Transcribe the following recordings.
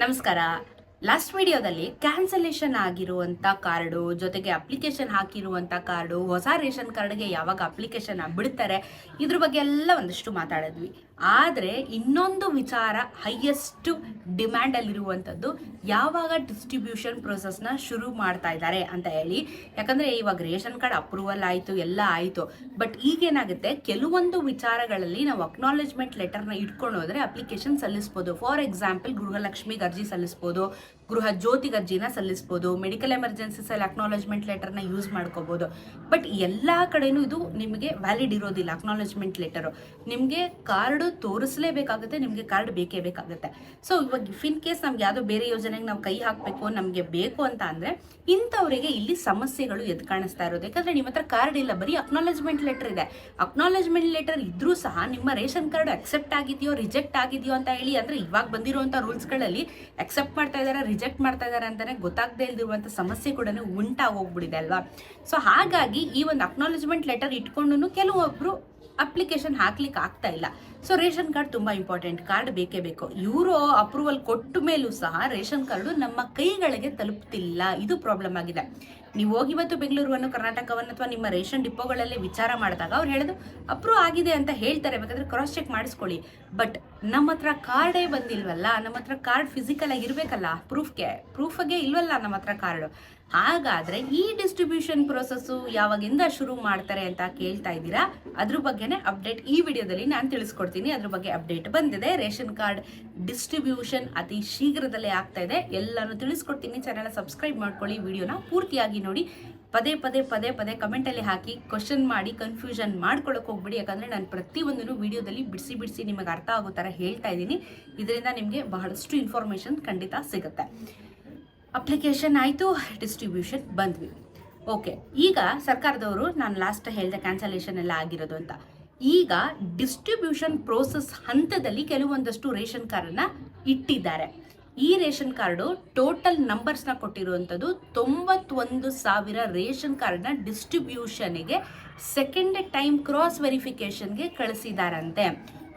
ನಮಸ್ಕಾರ. ಲಾಸ್ಟ್ ವಿಡಿಯೋದಲ್ಲಿ ಕ್ಯಾನ್ಸಲೇಷನ್ ಆಗಿರುವಂತ ಕಾರ್ಡು, ಜೊತೆಗೆ ಅಪ್ಲಿಕೇಶನ್ ಹಾಕಿರುವಂತ ಕಾರ್ಡು, ಹೊಸ ರೇಷನ್ ಕಾರ್ಡ್ಗೆ ಯಾವಾಗ ಅಪ್ಲಿಕೇಶನ್ ಬಿಡ್ತಾರೆ, ಇದ್ರ ಬಗ್ಗೆ ಎಲ್ಲ ಒಂದಷ್ಟು ಮಾತಾಡಿದ್ವಿ. ಆದರೆ ಇನ್ನೊಂದು ವಿಚಾರ ಹೈಯೆಸ್ಟ್ ಡಿಮ್ಯಾಂಡಲ್ಲಿರುವಂಥದ್ದು ಯಾವಾಗ ಡಿಸ್ಟ್ರಿಬ್ಯೂಷನ್ ಪ್ರೊಸೆಸ್ನ ಶುರು ಮಾಡ್ತಾ ಇದ್ದಾರೆ ಅಂತ ಹೇಳಿ. ಯಾಕಂದರೆ ಇವಾಗ ರೇಷನ್ ಕಾರ್ಡ್ ಅಪ್ರೂವಲ್ ಆಯಿತು, ಎಲ್ಲ ಆಯಿತು. ಬಟ್ ಈಗೇನಾಗುತ್ತೆ, ಕೆಲವೊಂದು ವಿಚಾರಗಳಲ್ಲಿ ನಾವು ಅಕ್ನಾಲೆಜ್ಮೆಂಟ್ ಲೆಟರ್ನ ಇಟ್ಕೊಂಡು ಹೋದರೆ ಅಪ್ಲಿಕೇಶನ್ ಸಲ್ಲಿಸ್ಬೋದು. ಫಾರ್ ಎಕ್ಸಾಂಪಲ್ ಗೃಹಲಕ್ಷ್ಮಿಗೆ ಅರ್ಜಿ ಸಲ್ಲಿಸ್ಬೋದು ಗೃಹ ಜ್ಯೋತಿಗೆ ಅರ್ಜಿನ ಸಲ್ಲಿಸ್ಬೋದು ಮೆಡಿಕಲ್ ಎಮರ್ಜೆನ್ಸೀಸಲ್ಲಿ ಅಕ್ನಾಲಜ್ಮೆಂಟ್ ಲೆಟರ್ನ ಯೂಸ್ ಮಾಡ್ಕೋಬೋದು. ಬಟ್ ಎಲ್ಲ ಕಡೆನೂ ಇದು ನಿಮಗೆ ವ್ಯಾಲಿಡ್ ಇರೋದಿಲ್ಲ ಅಕ್ನಾಲಜ್ಮೆಂಟ್ ಲೆಟರು ನಿಮಗೆ ಕಾರ್ಡು ತೋರಿಸಲೇಬೇಕಾಗುತ್ತೆ, ನಿಮಗೆ ಕಾರ್ಡ್ ಬೇಕೇ ಬೇಕಾಗುತ್ತೆ. ಸೊ ಇವಾಗ ಇಫ್ ಇನ್ ಕೇಸ್ ನಮ್ಗೆ ಯಾವುದೋ ಬೇರೆ ಯೋಜನೆಗೆ ನಾವು ಕೈ ಹಾಕಬೇಕು, ನಮಗೆ ಬೇಕು ಅಂತ ಅಂದರೆ ಇಂಥವರಿಗೆ ಇಲ್ಲಿ ಸಮಸ್ಯೆಗಳು ಎದ್ದು ಕಾಣಿಸ್ತಾ ಇರೋದು. ಯಾಕಂದರೆ ನಿಮ್ಮ ಹತ್ರ ಕಾರ್ಡ್ ಇಲ್ಲ, ಬರೀ ಅಕ್ನಾಲಜ್ಮೆಂಟ್ ಲೆಟರ್ ಇದೆ. ಅಕ್ನಾಲಜ್ಮೆಂಟ್ ಲೆಟರ್ ಇದ್ರೂ ಸಹ ನಿಮ್ಮ ರೇಷನ್ ಕಾರ್ಡ್ ಅಕ್ಸೆಪ್ಟ್ ಆಗಿದೆಯೋ ರಿಜೆಕ್ಟ್ ಆಗಿದೆಯೋ ಅಂತ ಹೇಳಿ, ಅಂದರೆ ಇವಾಗ ಬಂದಿರುವಂಥ ರೂಲ್ಸ್ಗಳಲ್ಲಿ ಅಕ್ಸೆಪ್ಟ್ ಮಾಡ್ತಾ ಇದ್ದಾರೆ ರಿಜೆಕ್ಟ್ ಮಾಡ್ತಾ ಇದ್ದಾರೆ ಅಂತಲೇ ಗೊತ್ತಾಗದೇ ಇಲ್ದಿರುವಂಥ ಸಮಸ್ಯೆ ಕೂಡ ಉಂಟಾಗೋಗ್ಬಿಟ್ಟಿದೆ ಅಲ್ವಾ? ಸೊ ಹಾಗಾಗಿ ಈ ಒಂದು ಅಕ್ನಾಲೆಜ್ಮೆಂಟ್ ಲೆಟರ್ ಇಟ್ಕೊಂಡು ಕೆಲವೊಬ್ಬರು ಅಪ್ಲಿಕೇಶನ್ ಹಾಕ್ಲಿಕ್ಕೆ ಆಗ್ತಾ ಇಲ್ಲ. ಸೊ ರೇಷನ್ ಕಾರ್ಡ್ ತುಂಬ ಇಂಪಾರ್ಟೆಂಟ್ ಕಾರ್ಡ್ ಬೇಕೇ ಬೇಕು. ಇವರು ಅಪ್ರೂವಲ್ ಕೊಟ್ಟ ಮೇಲೂ ಸಹ ರೇಷನ್ ಕಾರ್ಡು ನಮ್ಮ ಕೈಗಳಿಗೆ ತಲುಪ್ತಿಲ್ಲ. ಇದು ಪ್ರಾಬ್ಲಮ್ ಆಗಿದೆ. ನೀವು ಹೋಗಿ ಇವತ್ತು ಬೆಂಗಳೂರುವನ್ನು ಕರ್ನಾಟಕವನ್ನು ಅಥವಾ ನಿಮ್ಮ ರೇಷನ್ ಡಿಪೋಗಳಲ್ಲಿ ವಿಚಾರ ಮಾಡಿದಾಗ ಅವ್ರು ಹೇಳೋದು ಅಪ್ರೂವ್ ಆಗಿದೆ ಅಂತ ಹೇಳ್ತಾರೆ. ಬೇಕಾದ್ರೆ ಕ್ರಾಸ್ ಚೆಕ್ ಮಾಡಿಸ್ಕೊಳ್ಳಿ. ಬಟ್ ನಮ್ಮ ಹತ್ರ ಕಾರ್ಡೇ ಬಂದಿಲ್ವಲ್ಲ, ನಮ್ಮ ಹತ್ರ ಕಾರ್ಡ್ ಫಿಸಿಕಲ್ ಆಗಿ ಇರಬೇಕಲ್ಲ ಪ್ರೂಫ್ಗೆ ಪ್ರೂಫ್ಗೆ ಇಲ್ವಲ್ಲ ನಮ್ಮ ಹತ್ರ ಕಾರ್ಡು ಹಾಗಾದ್ರೆ ಈ ಡಿಸ್ಟ್ರಿಬ್ಯೂಷನ್ ಪ್ರೊಸೆಸ್ಸು ಯಾವಾಗಿಂದ ಶುರು ಮಾಡ್ತಾರೆ ಅಂತ ಕೇಳ್ತಾ ಇದ್ದೀರಾ? ಅದ್ರ ಬಗ್ಗೆನೇ ಅಪ್ಡೇಟ್ ಈ ವಿಡಿಯೋದಲ್ಲಿ ನಾನು ತಿಳಿಸ್ಕೊಡ್ತೀನಿ. ಅದ್ರ ಬಗ್ಗೆ ಅಪ್ಡೇಟ್ ಬಂದಿದೆ. ರೇಷನ್ ಕಾರ್ಡ್ ಡಿಸ್ಟ್ರಿಬ್ಯೂಷನ್ ಅತಿ ಶೀಘ್ರದಲ್ಲೇ ಆಗ್ತಾ ಇದೆ. ಎಲ್ಲಾನು ತಿಳಿಸ್ಕೊಡ್ತೀನಿ. ಚಾನಲ್ ಸಬ್ಸ್ಕ್ರೈಬ್ ಮಾಡ್ಕೊಳ್ಳಿ. ವಿಡಿಯೋನ ಪೂರ್ತಿಯಾಗಿ ನೋಡಿ, ಪದೇ ಪದೇ ಪದೇ ಪದೇ ಕಮೆಂಟಲ್ಲಿ ಹಾಕಿ ಕ್ವಶನ್ ಮಾಡಿ ಕನ್ಫ್ಯೂಷನ್ ಮಾಡ್ಕೊಳಕ್ಕೆ ಹೋಗ್ಬಿಡಿ. ಯಾಕಂದರೆ ನಾನು ಪ್ರತಿಯೊಂದನ್ನು ವಿಡಿಯೋದಲ್ಲಿ ಬಿಡಿಸಿ ಬಿಡಿಸಿ ನಿಮಗೆ ಅರ್ಥ ಆಗೋ ಥರ ಹೇಳ್ತಾ ಇದ್ದೀನಿ. ಇದರಿಂದ ನಿಮಗೆ ಬಹಳಷ್ಟು ಇನ್ಫಾರ್ಮೇಷನ್ ಖಂಡಿತ ಸಿಗುತ್ತೆ. ಅಪ್ಲಿಕೇಶನ್ ಆಯಿತು ಡಿಸ್ಟ್ರಿಬ್ಯೂಷನ್ ಬಂದ್ವಿ. ಓಕೆ ಈಗ ಸರ್ಕಾರದವರು, ನಾನು ಲಾಸ್ಟ್ ಹೇಳಿದೆ ಕ್ಯಾನ್ಸಲೇಷನ್ ಎಲ್ಲ ಆಗಿರೋದು ಅಂತ. ಈಗ ಡಿಸ್ಟ್ರಿಬ್ಯೂಷನ್ ಪ್ರೋಸೆಸ್ ಹಂತದಲ್ಲಿ ಕೆಲವೊಂದಷ್ಟು ರೇಷನ್ ಕಾರ್ಡನ್ನ ಇಟ್ಟಿದ್ದಾರೆ. ಈ ರೇಷನ್ ಕಾರ್ಡು ಟೋಟಲ್ ನಂಬರ್ಸ್ನ ಕೊಟ್ಟಿರುವಂಥದ್ದು ತೊಂಬತ್ತೊಂದು ಸಾವಿರ ರೇಷನ್ ಕಾರ್ಡ್ನ ಡಿಸ್ಟ್ರಿಬ್ಯೂಷನ್ಗೆ ಸೆಕೆಂಡ್ ಟೈಮ್ ಕ್ರಾಸ್ ವೆರಿಫಿಕೇಷನ್ಗೆ ಕಳಿಸಿದಾರಂತೆ.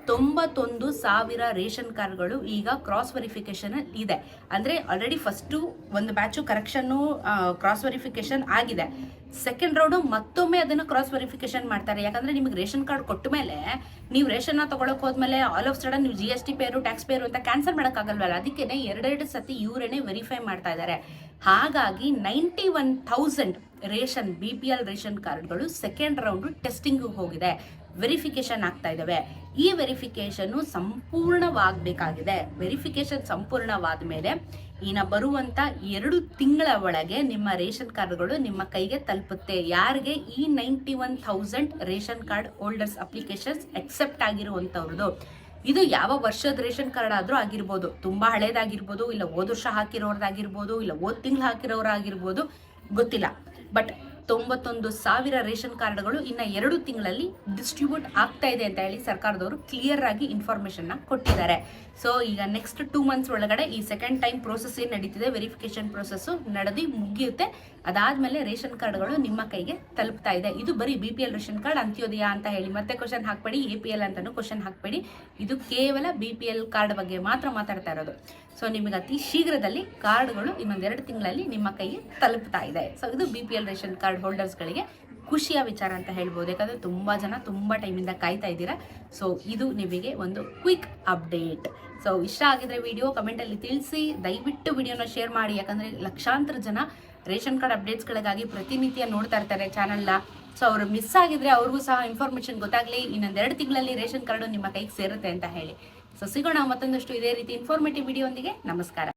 ತೊಂಬತ್ತೊಂದು ಸಾವಿರ ರೇಷನ್ ಕಾರ್ಡ್ಗಳು ಈಗ ಕ್ರಾಸ್ ವೆರಿಫಿಕೇಶನ್ ಇದೆ. ಅಂದರೆ ಆಲ್ರೆಡಿ ಫಸ್ಟು ಒಂದು ಬ್ಯಾಚು ಕರೆಕ್ಷನ್ನು ಕ್ರಾಸ್ ವೆರಿಫಿಕೇಶನ್ ಆಗಿದೆ. ಸೆಕೆಂಡ್ ರೌಂಡು ಮತ್ತೊಮ್ಮೆ ಅದನ್ನು ಕ್ರಾಸ್ ವೆರಿಫಿಕೇಶನ್ ಮಾಡ್ತಾರೆ. ಯಾಕಂದರೆ ನಿಮಗೆ ರೇಷನ್ ಕಾರ್ಡ್ ಕೊಟ್ಟ ಮೇಲೆ ನೀವು ರೇಷನ್ನ ತೊಗೊಳಕ್ಕೆ ಹೋದ್ಮೇಲೆ ಆಲ್ ಆಫ್ ಸಡನ್ ನೀವು G S T payer tax payer ಅಂತ ಕ್ಯಾನ್ಸಲ್ ಮಾಡೋಕ್ಕಾಗಲ್ವಲ್ಲ? ಅದಕ್ಕೆ ಎರಡೆರಡು ಸತಿ ಇವರೇನೆ ವೆರಿಫೈ ಮಾಡ್ತಾ ಇದ್ದಾರೆ ಹಾಗಾಗಿ ninety one thousand ration B P L ration ಕಾರ್ಡ್ಗಳು ಸೆಕೆಂಡ್ ರೌಂಡು ಟೆಸ್ಟಿಂಗ್ ಹೋಗಿದೆ. ವೆರಿಫಿಕೇಶನ್ ಆಗ್ತಾ ಇದ್ದಾವೆ ಈ ವೆರಿಫಿಕೇಶನ್ ಸಂಪೂರ್ಣವಾಗಬೇಕಾಗಿದೆ. ವೆರಿಫಿಕೇಶನ್ ಸಂಪೂರ್ಣವಾದ ಮೇಲೆ ಇನ್ನು ಬರುವಂತ ಎರಡು ತಿಂಗಳ ಒಳಗೆ ನಿಮ್ಮ ರೇಷನ್ ಕಾರ್ಡ್ಗಳು ನಿಮ್ಮ ಕೈಗೆ ತಲುಪುತ್ತೆ. ಯಾರಿಗೆ? ಈ ninety one thousand ration card holders applications accept ಆಗಿರುವಂಥವ್ರದ್ದು ಇದು ಯಾವ ವರ್ಷದ ರೇಷನ್ ಕಾರ್ಡ್ ಆದರೂ ಆಗಿರ್ಬೋದು. ತುಂಬಾ ಹಳೇದಾಗಿರ್ಬೋದು, ಇಲ್ಲ ಹೋದ ವರ್ಷ ಹಾಕಿರೋರ್ದಾಗಿರ್ಬೋದು, ಇಲ್ಲ ಹೋದ ತಿಂಗಳು ಹಾಕಿರೋರಾಗಿರ್ಬೋದು, ಗೊತ್ತಿಲ್ಲ. ಬಟ್ ತೊಂಬತ್ತೊಂದು ಸಾವಿರ ರೇಷನ್ ಕಾರ್ಡ್ಗಳು ಇನ್ನು ಎರಡು ತಿಂಗಳಲ್ಲಿ ಡಿಸ್ಟ್ರಿಬ್ಯೂಟ್ ಆಗ್ತಾ ಇದೆ ಅಂತ ಹೇಳಿ ಸರ್ಕಾರದವರು ಕ್ಲಿಯರ್ ಆಗಿ ಇನ್ಫಾರ್ಮೇಷನ್ನ ಕೊಟ್ಟಿದ್ದಾರೆ. ಸೊ ಈಗ ನೆಕ್ಸ್ಟ್ ಟೂ ಮಂತ್ಸ್ ಒಳಗಡೆ ಈ ಸೆಕೆಂಡ್ ಟೈಮ್ ಪ್ರೋಸೆಸ್ ಏನು ನಡೀತಿದೆ ವೆರಿಫಿಕೇಶನ್ ಪ್ರೋಸೆಸ್ಸು ನಡೆದು ಮುಗಿಯುತ್ತೆ. ಅದಾದ್ಮೇಲೆ ರೇಷನ್ ಕಾರ್ಡ್ಗಳು ನಿಮ್ಮ ಕೈಗೆ ತಲುಪ್ತಾ ಇದೆ. ಇದು ಬರೀ B P L ration card Antyodaya ಅಂತ ಹೇಳಿ. ಮತ್ತೆ ಕ್ವಶನ್ ಹಾಕ್ಬೇಡಿ ಎ ಪಿ ಎಲ್ ಅಂತಾನು ಕ್ವಶನ್ ಹಾಕ್ಬೇಡಿ. ಇದು ಕೇವಲ ಬಿ ಪಿ ಎಲ್ ಕಾರ್ಡ್ ಬಗ್ಗೆ ಮಾತ್ರ ಮಾತಾಡ್ತಾ ಇರೋದು. ಸೊ ನಿಮಗೆ ಅತಿ ಶೀಘ್ರದಲ್ಲಿ ಕಾರ್ಡ್ಗಳು ಇನ್ನೊಂದೆರಡು ತಿಂಗಳಲ್ಲಿ ನಿಮ್ಮ ಕೈಗೆ ತಲುಪ್ತಾ ಇದೆ. ಸೊ ಇದು B P L ration card ಹೋಲ್ಡರ್ಸ್ಗಳಿಗೆ ಖುಷಿಯ ವಿಚಾರ ಅಂತ ಹೇಳ್ಬೋದು. ಯಾಕಂದರೆ ತುಂಬ ಜನ ತುಂಬ ಟೈಮಿಂದ ಕಾಯ್ತಾ ಇದ್ದೀರಾ. ಸೊ ಇದು ನಿಮಗೆ ಒಂದು ಕ್ವಿಕ್ ಅಪ್ಡೇಟ್. ಸೊ ಇಷ್ಟ ಆಗಿದ್ರೆ ವಿಡಿಯೋ ಕಮೆಂಟಲ್ಲಿ ತಿಳಿಸಿ, ದಯವಿಟ್ಟು ವಿಡಿಯೋನ ಶೇರ್ ಮಾಡಿ. ಯಾಕಂದರೆ ಲಕ್ಷಾಂತರ ಜನ ರೇಷನ್ ಕಾರ್ಡ್ ಅಪ್ಡೇಟ್ಸ್ಗಳಿಗಾಗಿ ಪ್ರತಿನಿತ್ಯ ನೋಡ್ತಾ ಇರ್ತಾರೆ ಚಾನಲ್ನ. ಸೊ ಅವರು ಮಿಸ್ ಆಗಿದ್ರೆ ಅವ್ರಿಗೂ ಸಹ ಇನ್ಫಾರ್ಮೇಷನ್ ಗೊತ್ತಾಗಲಿ, ಇನ್ನೊಂದೆರಡು ತಿಂಗಳಲ್ಲಿ ರೇಷನ್ ಕಾರ್ಡು ನಿಮ್ಮ ಕೈಗೆ ಸೇರುತ್ತೆ ಅಂತ ಹೇಳಿ. ಸೊ ಸಿಗೋಣ ಮತ್ತೊಂದಷ್ಟು ಇದೇ ರೀತಿ ಇನ್ಫಾರ್ಮೇಟಿವ್ ವಿಡಿಯೋ ನಮಸ್ಕಾರ.